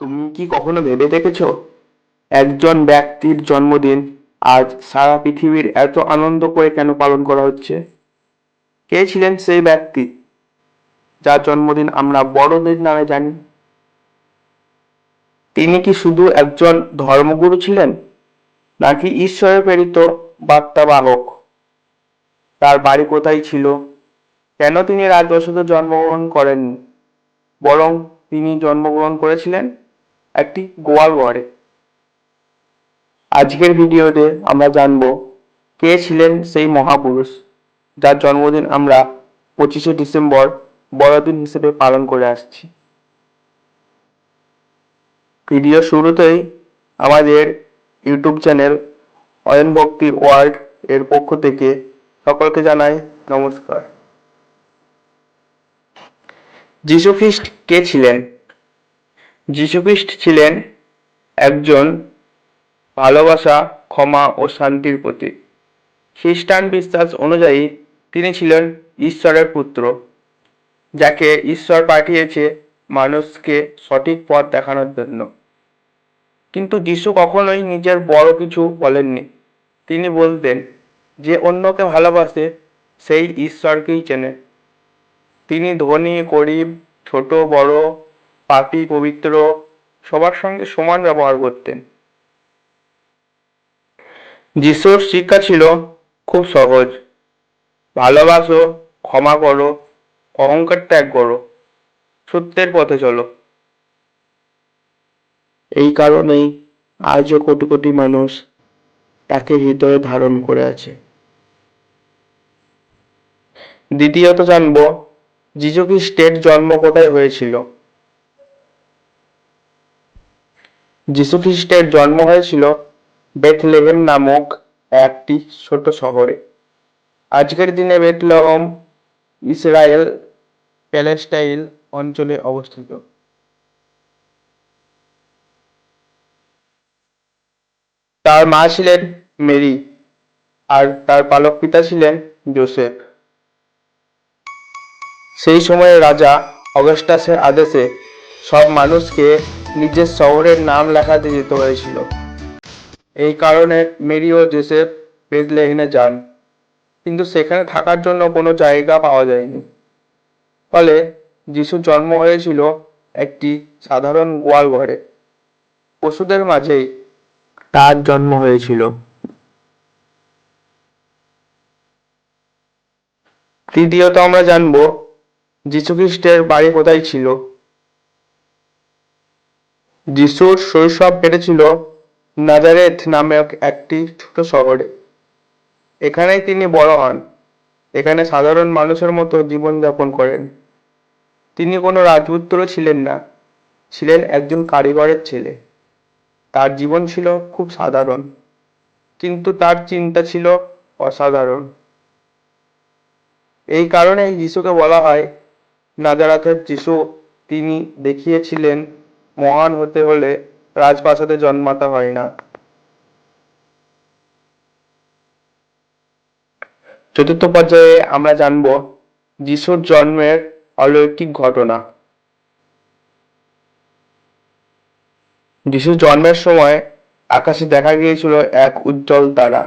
তুমি কি কখনো ভেবে দেখেছ? একজন ব্যক্তির জন্মদিন আজ সারা পৃথিবীর এত আনন্দ করে কেন পালন করা হচ্ছে? কে ছিলেন সেই ব্যক্তি যার জন্মদিন আমরা বড়দের নামে জানি? তিনি কি শুধু একজন ধর্মগুরু ছিলেন, নাকি ঈশ্বরের প্রেরিত বার্তাবাহক? তার বাড়ি কোথায় ছিল? কেন তিনি রাজবসতে জন্মগ্রহণ করেননি, বরং তিনি জন্মগ্রহণ করেছিলেন? একটি গোয়াল ঘরে। আজকের ভিডিওতে আমরা জানব কে ছিলেন সেই মহাপুরুষ, যার জন্মদিন আমরা পঁচিশে ডিসেম্বর বড়দিন হিসেবে পালন করে আসছি। ভিডিও শুরুতেই আমাদের ইউটিউব চ্যানেল অয়ন ভক্তি ওয়ার্ল্ড এর পক্ষ থেকে সকলকে জানাই নমস্কার। যীশু খ্রিস্ট কে ছিলেন? যীশুখ্রিস্ট ছিলেন একজন ভালোবাসা, ক্ষমা ও শান্তির প্রতীক। খ্রিস্টান বিশ্বাস অনুযায়ী তিনি ছিলেন ঈশ্বরের পুত্র, যাকে ঈশ্বর পাঠিয়েছে মানুষকে সঠিক পথ দেখানোর জন্য। কিন্তু যিশু কখনোই নিজের বড় কিছু বলেননি। তিনি বলতেন, যে অন্যকে ভালোবাসে, সেই ঈশ্বরকেই চেনে। তিনি ধনী, গরিব, ছোট, বড় পাপী, পবিত্র, সবার সঙ্গে সমান ব্যবহার করতেন। যিশুর শিক্ষা ছিল, খুব সহজ। ভালোবাসো, ক্ষমা করো, অহংকার ত্যাগ করো, সত্যের পথে চলো। এই কারণেই আজও কোটি কোটি মানুষ তাকে হৃদয়ে ধারণ করে আছে। দ্বিতীয়ত জানব, যীশু খ্রিস্টের জন্ম কোথায় হয়েছিল। যীশু খ্রিস্টের জন্ম হয়েছিল বেথলেহেম নামক একটি ছোট শহরে। আজকের দিনে বেথলেহম ইসরায়েল প্যালেস্টাইল অঞ্চলে অবস্থিত। তার মা ছিলেন মেরি আর তার পালক পিতা ছিলেন জোসেফ। সেই সময়ে রাজা অগাস্টাসের আদেশে সব মানুষকে নিজের শহরের নাম লেখাতে যেতে হয়েছিল। এই কারণে মেরি ও জোসেফ বেথলেহেমে যান। কিন্তু সেখানে থাকার জন্য কোনো জায়গা পাওয়া যায়নি। ফলে যিশুর জন্ম হয়েছিল একটি সাধারণ গোয়াল ঘরে। পশুদের মাঝেই তার জন্ম হয়েছিল। তৃতীয়ত আমরা জানব যীশুখ্রিস্টের বাড়ি কোথায় ছিল। যিশুর শৈশব কেটেছিল নাজারেথ নামক একটি ছোট শহরে। এখানেই তিনি বড় হন। এখানে সাধারণ মানুষের মতো জীবনযাপন করেন। তিনি কোনো রাজপুত্র ছিলেন না। ছিলেন একজন কারিগরের ছেলে। তার জীবন ছিল খুব সাধারণ। কিন্তু তার চিন্তা ছিল অসাধারণ। এই কারণেই যিশুকে বলা হয়, নাজারাথের যিশু। তিনি দেখিয়েছিলেন মহান হতে হলে রাজপ্রাসাদে জন্মাতে হয় না। চতুর্থ পর্যায়ে আমরা জানব যিশুর জন্মের অলৌকিক ঘটনা। যিশুর জন্মের সময় আকাশে দেখা গিয়েছিল এক উজ্জ্বল তারা,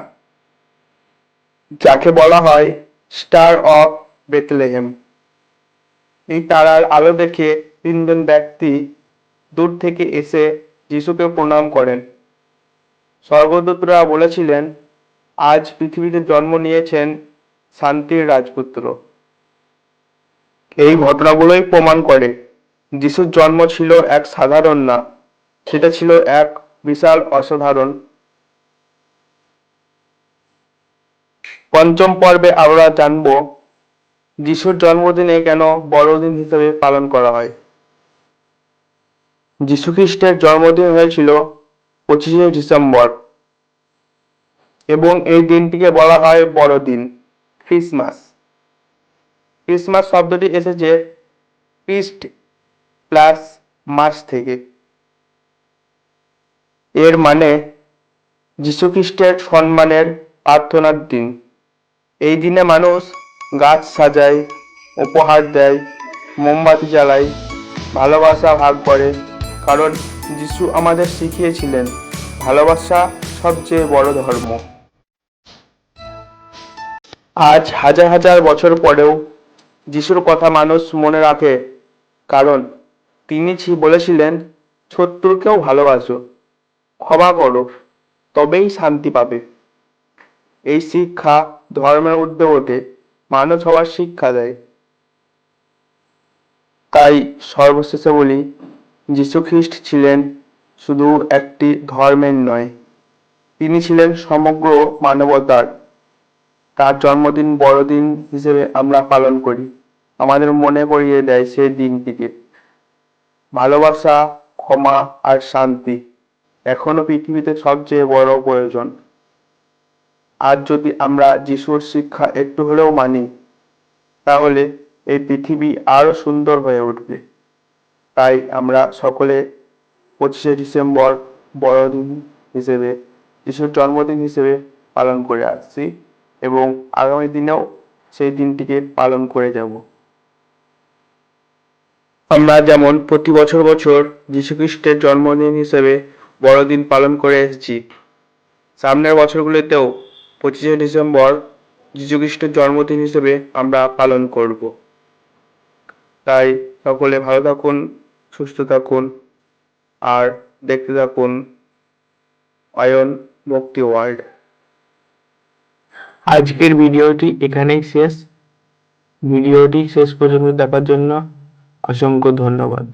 যাকে বলা হয় স্টার অফ বেথলেহেম এই তারার আলো দেখে তিনজন ব্যক্তি দূর থেকে এসে যিশুকে প্রণাম করেন। স্বর্গদূতরা বলেছিলেন, আজ পৃথিবীতে জন্ম নিয়েছেন শান্তির রাজপুত্র। এই ঘটনাগুলোই প্রমাণ করে যিশুর জন্ম ছিল এক সাধারণ না, সেটা ছিল এক বিশাল অসাধারণ। পঞ্চম পর্বে আমরা জানব, যিশুর জন্মদিনে কেন বড়দিন হিসেবে পালন করা হয়। যিশু খ্রিস্টের জন্মদিন হয়েছিল পঁচিশে ডিসেম্বর। এবং এই দিনটিকে বলা হয় বড়দিন, ক্রিসমাস। ক্রিসমাস শব্দটি এসেছে ক্রিস্ট প্লাস মাস থেকে। এর মানে যীশুখ্রিস্টের সম্মানের প্রার্থনার দিন। এই দিনে মানুষ গাছ সাজায়, উপহার দেয়, মোমবাতি জ্বালায়, ভালোবাসা ভাগ করে। কারণ যিশু আমাদের শিখিয়েছিলেন, ভালোবাসা সবচেয়ে বড় ধর্ম। আজ হাজার হাজার বছর পরেও যিশুর কথা মানুষ মনে রাখে, কারণ তিনি বলেছিলেন, শত্রুকেও ভালোবাসো, ক্ষমা করো, তবেই শান্তি পাবে। এই শিক্ষা ধর্মের ওঠে মানুষ হওয়ার শিক্ষা দেয়। তাই সর্বশেষে বলি যীশু খ্রিস্ট ছিলেন শুধু একটি ধর্মের নয়, তিনি ছিলেন সমগ্র মানবতার। তার জন্মদিন বড়দিন হিসেবে আমরা পালন করি। আমাদের মনে করিয়ে দেয় সেই দিনটিকে। ভালোবাসা, ক্ষমা আর শান্তি এখনও পৃথিবীতে সবচেয়ে বড় প্রয়োজন। আর যদি আমরা যিশুর শিক্ষা একটু হলেও মানি, তাহলে এই পৃথিবী আরও সুন্দর হয়ে উঠবে। তাই আমরা সকলে পঁচিশে ডিসেম্বর বড়দিন হিসেবে, যিশুর জন্মদিন হিসেবে পালন করে আসছি এবং আগামী দিনেও সেই দিনটিকে পালন করে যাব। আমরা যেমন প্রতি বছর বছর যীশুখ্রিস্টের জন্মদিন হিসেবে বড়দিন পালন করে এসেছি, সামনের বছরগুলিতেও পঁচিশে ডিসেম্বর যীশুখ্রিস্টের জন্মদিন হিসেবে আমরা পালন করব। তাই সকলে ভালো থাকুন। সুস্থ থাকুন আর দেখতে থাকুন অয়ন ভক্তি ওয়ার্ল্ড। আজকের ভিডিওটি এখানেই শেষ। ভিডিওটি শেষ পর্যন্ত দেখার জন্য অসংখ্য ধন্যবাদ।